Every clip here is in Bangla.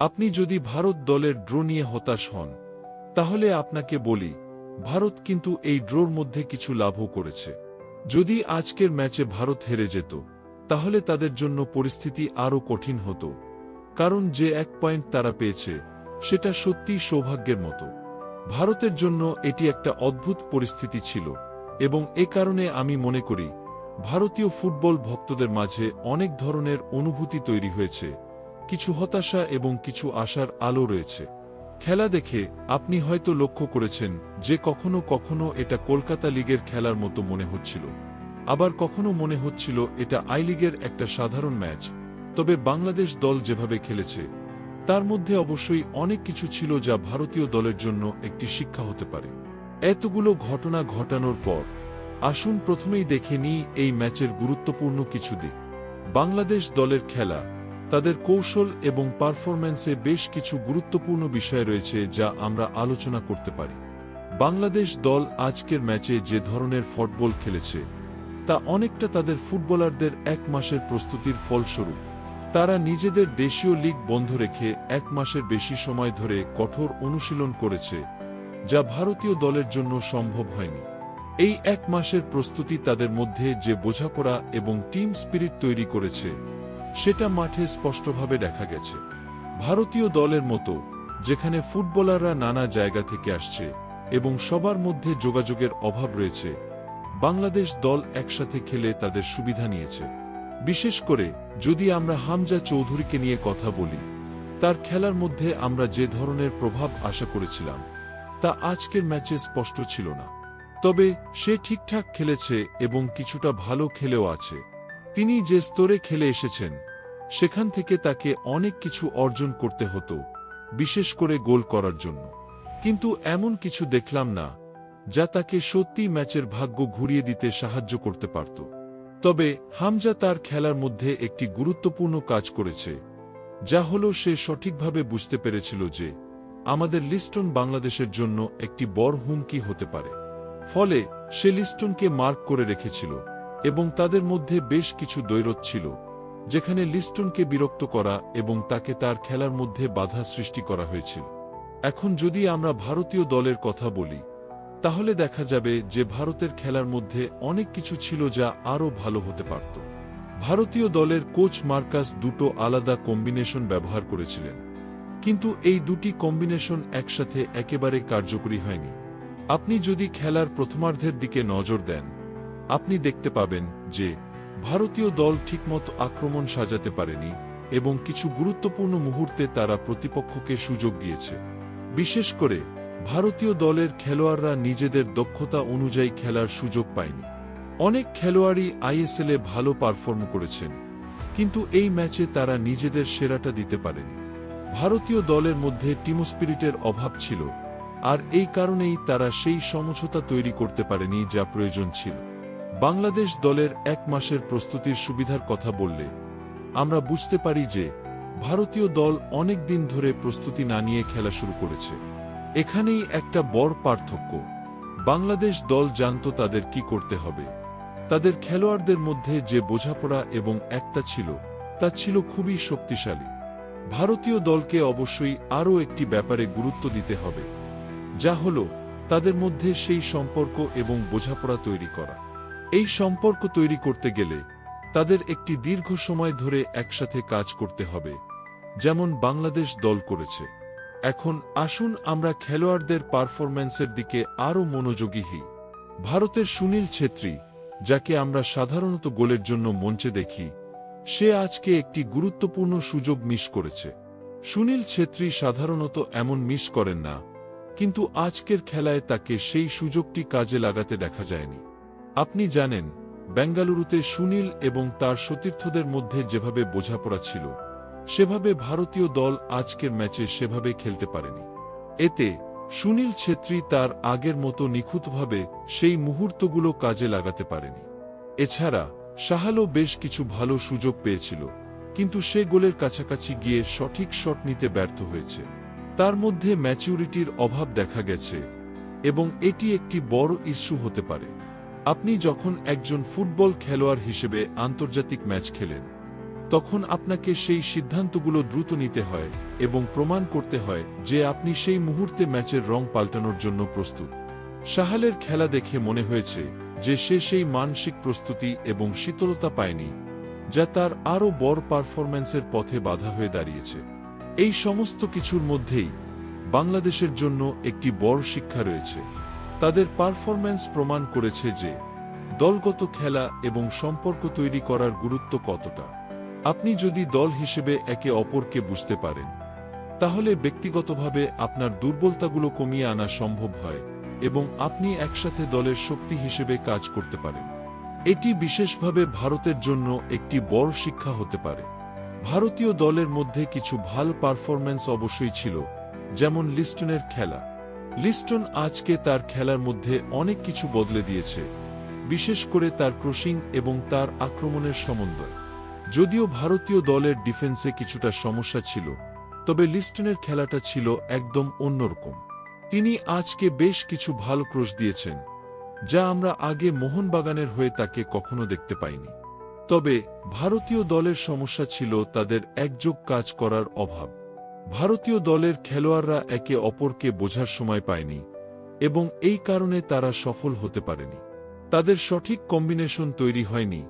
আপনি যদি ভারত দলের ড্র নিয়ে হতাশ হন, তাহলে আপনাকে বলি, ভারত কিন্তু এই ড্রোর মধ্যে কিছু লাভও করেছে। যদি আজকের ম্যাচে ভারত হেরে যেত, তাহলে তাদের জন্য পরিস্থিতি আরও কঠিন হতো, কারণ যে এক পয়েন্ট তারা পেয়েছে, সেটা সত্যিই সৌভাগ্যের মতো। ভারতের জন্য এটি একটা অদ্ভুত পরিস্থিতি ছিল, এবং এ কারণে আমি মনে করি, ভারতীয় ফুটবল ভক্তদের মাঝে অনেক ধরনের অনুভূতি তৈরি হয়েছে কিছু হতাশা এবং কিছু আশার আলো রয়েছে। খেলা দেখে আপনি হয়তো লক্ষ্য করেছেন যে কখনো কখনো এটা কলকাতা লিগের খেলার মতো মনে হচ্ছিল। আবার কখনো মনে হচ্ছিল এটা আই লিগের একটা সাধারণ ম্যাচ। তবে বাংলাদেশ দল যেভাবে খেলেছে, তার মধ্যে অবশ্যই অনেক কিছু ছিল যা ভারতীয় দলের জন্য একটি শিক্ষা হতে পারে। এতগুলো ঘটনা ঘটানোর পর, আসুন প্রথমেই দেখে নিই এই ম্যাচের গুরুত্বপূর্ণ কিছু দিক। বাংলাদেশ দলের খেলা তাদের কৌশল এবং পারফরম্যান্সে বেশ কিছু গুরুত্বপূর্ণ বিষয় রয়েছে যা আমরা আলোচনা করতে পারি। বাংলাদেশ দল আজকের ম্যাচে যে ধরনের ফুটবল খেলেছে, তা অনেকটা তাদের ফুটবলারদের এক মাসের প্রস্তুতির ফলস্বরূপ। তারা নিজেদের দেশীয় লিগ বন্ধ রেখে এক মাসের বেশি সময় ধরে কঠোর অনুশীলন করেছে, যা ভারতীয় দলের জন্য সম্ভব হয়নি। এই এক মাসের প্রস্তুতি তাদের মধ্যে যে বোঝাপড়া এবং টিম স্পিরিট তৈরি করেছে সেটা মাঠে স্পষ্টভাবে দেখা গেছে। ভারতীয় দলের মতো, যেখানে ফুটবলাররা নানা জায়গা থেকে আসছে এবং সবার মধ্যে যোগাযোগের অভাব রয়েছে, বাংলাদেশ দল একসাথে খেলে তাদের সুবিধা নিয়েছে। বিশেষ করে, যদি আমরা হামজা চৌধুরীকে নিয়ে কথা বলি, তার খেলার মধ্যে আমরা যে ধরনের প্রভাব আশা করেছিলাম, তা আজকের ম্যাচে স্পষ্ট ছিল না। তবে সে ঠিকঠাক খেলেছে এবং কিছুটা ভালো খেলেও আছে। তিনি যে স্তরে খেলে এসেছেন, সেখান থেকে তাকে অনেক কিছু অর্জন করতে হতো, বিশেষ করে গোল করার জন্য। কিন্তু এমন কিছু দেখলাম না, যা তাকে সত্যি ম্যাচের ভাগ্য ঘুরিয়ে দিতে সাহায্য করতে পারত। তবে হামজা তার খেলার মধ্যে একটি গুরুত্বপূর্ণ কাজ করেছে, যা হল সে সঠিকভাবে বুঝতে পেরেছিল যে আমাদের লিস্টন বাংলাদেশের জন্য একটি বড় হুমকি হতে পারে। ফলে সে লিস্টনকে মার্ক করে রেখেছিল। এবং তাদের মধ্যে বেশ কিছু দৈরত ছিল, যেখানে লিস্টনকে বিরক্ত করা এবং তাকে তার খেলার মধ্যে বাধা সৃষ্টি করা হয়েছিল। এখন যদি আমরা ভারতীয় দলের কথা বলি, তাহলে দেখা যাবে যে ভারতের খেলার মধ্যে অনেক কিছু ছিল যা আরও ভালো হতে পারত। ভারতীয় দলের কোচ মার্কাস দুটো আলাদা কম্বিনেশন ব্যবহার করেছিলেন, কিন্তু এই দুটি কম্বিনেশন একসাথে একেবারে কার্যকরী হয়নি। আপনি যদি খেলার প্রথমার্ধের দিকে নজর দেন আপনি দেখতে পাবেন যে, ভারতীয় দল ঠিকমতো আক্রমণ সাজাতে পারেনি এবং কিছু গুরুত্বপূর্ণ মুহূর্তে তারা প্রতিপক্ষকে সুযোগ দিয়েছে। বিশেষ করে, ভারতীয় দলের খেলোয়াড়রা নিজেদের দক্ষতা অনুযায়ী খেলার সুযোগ পায়নি। অনেক খেলোয়াড়ই আইএসএলে ভালো পারফর্ম করেছেন, কিন্তু এই ম্যাচে তারা নিজেদের সেরাটা দিতে পারেনি। ভারতীয় দলের মধ্যে টিমস্পিরিটের অভাব ছিল, আর এই কারণেই তারা সেই সমঝোতা তৈরি করতে পারেনি যা প্রয়োজন ছিল। বাংলাদেশ দলের এক মাসের প্রস্তুতির সুবিধার কথা বললে, আমরা বুঝতে পারি যে ভারতীয় দল অনেক দিন ধরে প্রস্তুতি না নিয়ে খেলা শুরু করেছে। এখানেই একটা বড় পার্থক্য। বাংলাদেশ দল জানত তাদের কি করতে হবে। তাদের খেলোয়াড়দের মধ্যে যে বোঝাপড়া এবং একটা ছিল, তা ছিল খুবই শক্তিশালী। ভারতীয় দলকে অবশ্যই আরও একটি ব্যাপারে গুরুত্ব দিতে হবে, যা হল তাদের মধ্যে সেই সম্পর্ক এবং বোঝাপড়া তৈরি করা। এই সম্পর্ক তৈরি করতে গেলে তাদের একটি দীর্ঘ সময় ধরে একসাথে কাজ করতে হবে, যেমন বাংলাদেশ দল করেছে। এখন আসুন আমরা খেলোয়াড়দের পারফরম্যান্সের দিকে আরও মনোযোগী হই। ভারতের সুনীল ছেত্রী, যাকে আমরা সাধারণত গোলের জন্য মঞ্চে দেখি, সে আজকে একটি গুরুত্বপূর্ণ সুযোগ মিস করেছে। সুনীল ছেত্রী সাধারণত এমন মিস করেন না, কিন্তু আজকের খেলায় তাকে সেই সুযোগটি কাজে লাগাতে দেখা যায়নি। আপনি জানেন, বেঙ্গালুরুতে সুনীল এবং তার সতীর্থদের মধ্যে যেভাবে বোঝাপড়া ছিল, সেভাবে ভারতীয় দল আজকের ম্যাচে সেভাবে খেলতে পারেনি। এতে, সুনীল ছেত্রী তার আগের মতো নিখুঁতভাবে সেই মুহূর্তগুলো কাজে লাগাতে পারেনি। এছাড়া সাহালো বেশ কিছু ভালো সুযোগ পেয়েছিল, কিন্তু সে গোলের কাছাকাছি গিয়ে সঠিক শট নিতে ব্যর্থ হয়েছে। তার মধ্যে ম্যাচিউরিটির অভাব দেখা গেছে, এবং এটি একটি বড় ইস্যু হতে পারে। আপনি যখন একজন ফুটবল খেলোয়াড় হিসেবে আন্তর্জাতিক ম্যাচ খেলেন, তখন আপনাকে সেই সিদ্ধান্তগুলো দ্রুত নিতে হয় এবং প্রমাণ করতে হয় যে আপনি সেই মুহূর্তে ম্যাচের রং পাল্টানোর জন্য প্রস্তুত। সাহালের খেলা দেখে মনে হয়েছে যে সে সেই মানসিক প্রস্তুতি এবং শীতলতা পায়নি, যা তার আরও বড় পারফরম্যান্সের পথে বাধা হয়ে দাঁড়িয়েছে। এই সমস্ত কিছুর মধ্যেই বাংলাদেশের জন্য একটি বড় শিক্ষা রয়েছে। তাদের পারফরম্যান্স প্রমাণ করেছে যে, দলগত খেলা এবং সম্পর্ক তৈরি করার গুরুত্ব কতটা। আপনি যদি দল হিসেবে একে অপরকে বুঝতে পারেন, তাহলে ব্যক্তিগতভাবে আপনার দুর্বলতাগুলো কমিয়ে আনা সম্ভব হয় এবং আপনি একসাথে দলের শক্তি হিসেবে কাজ করতে পারেন। এটি বিশেষভাবে ভারতের জন্য একটি বড় শিক্ষা হতে পারে। ভারতীয় দলের মধ্যে কিছু ভালো পারফরম্যান্স অবশ্যই ছিল, যেমন লিস্টনের খেলা। লিস্টন আজকে তার খেলার মধ্যে অনেক কিছু বদলে দিয়েছে, বিশেষ করে তার ক্রসিং এবং তার আক্রমণের সমন্বয়। যদিও ভারতীয় দলের ডিফেন্সে কিছুটা সমস্যা ছিল, তবে লিস্টনের খেলাটা ছিল একদম অন্যরকম। তিনি আজকে বেশ কিছু ভালো ক্রস দিয়েছেন, যা আমরা আগে মোহনবাগানের হয়ে তাকে কখনো দেখতে পাইনি। তবে ভারতীয় দলের সমস্যা ছিল তাদের একযোগ কাজ করার অভাব। ভারতীয় দলের খেলোয়াড়রা একে অপরকে বোঝার সময় পায়নি এবং এই কারণে তারা সফল হতে পারেনি। তাদের সঠিক কম্বিনেশন তৈরি হয়নি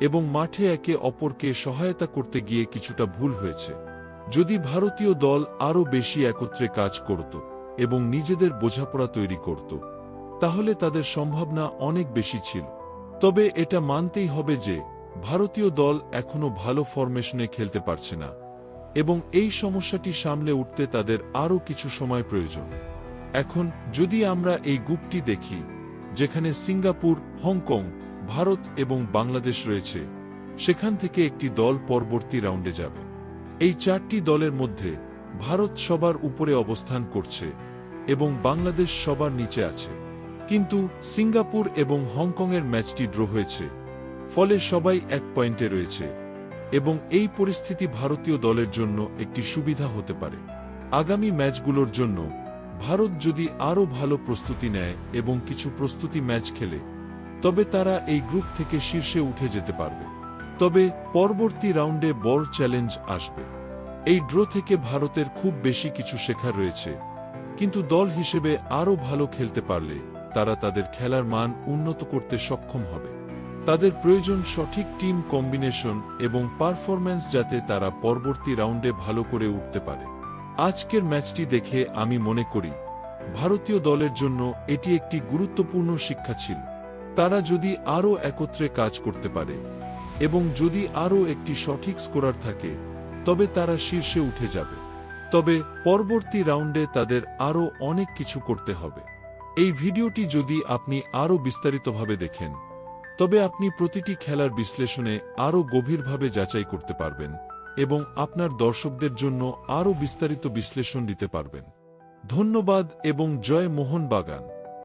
এবং মাঠে একে অপরকে সহায়তা করতে গিয়ে কিছুটা ভুল হয়েছে। যদি ভারতীয় দল আরও বেশি একত্রে কাজ করত এবং নিজেদের বোঝাপড়া তৈরি করত, তাহলে তাদের সম্ভাবনা অনেক বেশি ছিল। তবে এটা মানতেই হবে যে, ভারতীয় দল এখনও ভালো ফরমেশনে খেলতে পারছে না। এবং এই সমস্যাটি সামলে উঠতে তাদের আরও কিছু সময় প্রয়োজন। এখন, যদি আমরা এই গ্রুপটি দেখি, যেখানে সিঙ্গাপুর, হংকং, ভারত এবং বাংলাদেশ রয়েছে, সেখান থেকে একটি দল পরবর্তী রাউন্ডে যাবে। এই চারটি দলের মধ্যে ভারত সবার উপরে অবস্থান করছে এবং বাংলাদেশ সবার নিচে আছে। কিন্তু সিঙ্গাপুর এবং হংকংয়ের ম্যাচটি ড্র হয়েছে, ফলে সবাই এক পয়েন্টে রয়েছে। এবং এই পরিস্থিতি ভারতীয় দলের জন্য একটি সুবিধা হতে পারে। আগামী ম্যাচগুলোর জন্য ভারত যদি আরও ভালো প্রস্তুতি নেয় এবং কিছু প্রস্তুতি ম্যাচ খেলে, তবে তারা এই গ্রুপ থেকে শীর্ষে উঠে যেতে পারবে। তবে পরবর্তী রাউন্ডে বড় চ্যালেঞ্জ আসবে। এই ড্র থেকে ভারতের খুব বেশি কিছু শেখার রয়েছে, কিন্তু দল হিসেবে আরও ভালো খেলতে পারলে তারা তাদের খেলার মান উন্নত করতে সক্ষম হবে। তাদের প্রয়োজন সঠিক টিম কম্বিনেশন এবং পারফরম্যান্স যাতে তারা পরবর্তী রাউন্ডে ভালো করে উঠতে পারে। আজকের ম্যাচটি দেখে আমি মনে করি, ভারতীয় দলের জন্য এটি একটি গুরুত্বপূর্ণ শিক্ষা ছিল। তারা যদি আরও একত্রে কাজ করতে পারে এবং যদি আরও একটি সঠিক স্কোরার থাকে, তবে তারা শীর্ষে উঠে যাবে। তবে পরবর্তী রাউন্ডে তাদের আরও অনেক কিছু করতে হবে। এই ভিডিওটি যদি আপনি আরও বিস্তারিতভাবে দেখেন তবে আপনি প্রতিটি খেলার বিশ্লেষণে আরও গভীরভাবে যাচাই করতে পারবেন এবং আপনার দর্শকদের জন্য আরও বিস্তারিত বিশ্লেষণ দিতে পারবেন। ধন্যবাদ এবং জয় মোহন বাগান